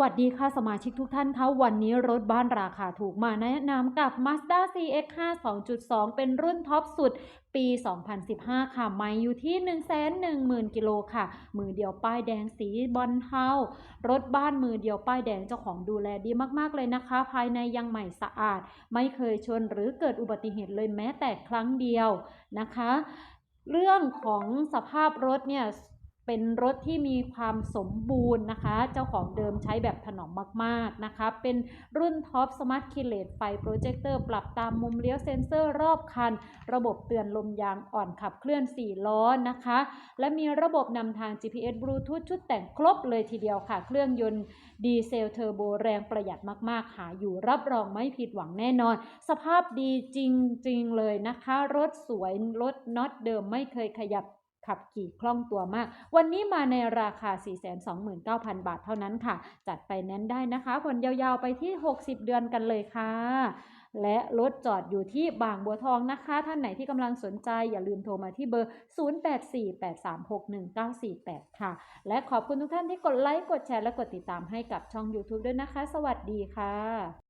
วัสดีค่ะสมาชิกทุกท่านคะวันนี้รถบ้านราคาถูกมาแนะนำกับ Mazda CX-5 2.2 เป็นรุ่นท็อปสุดปี 2015 ค่ะ ไม่อยู่ที่ 110,000 กิโลค่ะ มือเดียวป้ายแดงสีบอลเทา รถบ้านมือเดียวป้ายแดงเจ้าของดูแลดีมาก ๆ เลยนะคะ ภายในยังใหม่สะอาด ไม่เคยชนหรือเกิดอุบัติเหตุเลยแม้แต่ครั้งเดียวนะคะ เรื่องของสภาพรถเนี่ย เป็นรถที่มีความสมบูรณ์นะคะ เจ้าของเดิมใช้แบบถนอมมาก ๆ นะคะ เป็นรุ่นท็อปสมาร์ทคิเลตไฟโปรเจคเตอร์ปรับตามมุมเลี้ยวเซ็นเซอร์รอบคัน ระบบเตือนลมยางอ่อนขับเคลื่อน 4 ล้อนะคะ และมีระบบนำทาง GPS Bluetooth ชุดแต่งครบเลยทีเดียวค่ะ เครื่องยนต์ดีเซลเทอร์โบแรงประหยัดมาก ๆ หาอยู่รับรองไม่ผิดหวังแน่นอน สภาพดีจริง ๆ เลยนะคะ รถสวย รถน็อตเดิมไม่เคยขยับ ขับขี่คล่องตัวมาก วันนี้มาในราคา 429,000 บาทเท่านั้นค่ะ จัดไปแน้นได้นะคะผ่อนยาวๆไปที่ 60 เดือนกันเลยค่ะ และรถจอดอยู่ที่บางบัวทองนะคะ ท่านไหนที่กำลังสนใจอย่าลืมโทรมาที่เบอร์ 0848361948 ค่ะ และขอบคุณทุกท่านที่กดไลค์ กดแชร์ และกดติดตามให้กับช่อง YouTube ด้วยนะคะ สวัสดีค่ะ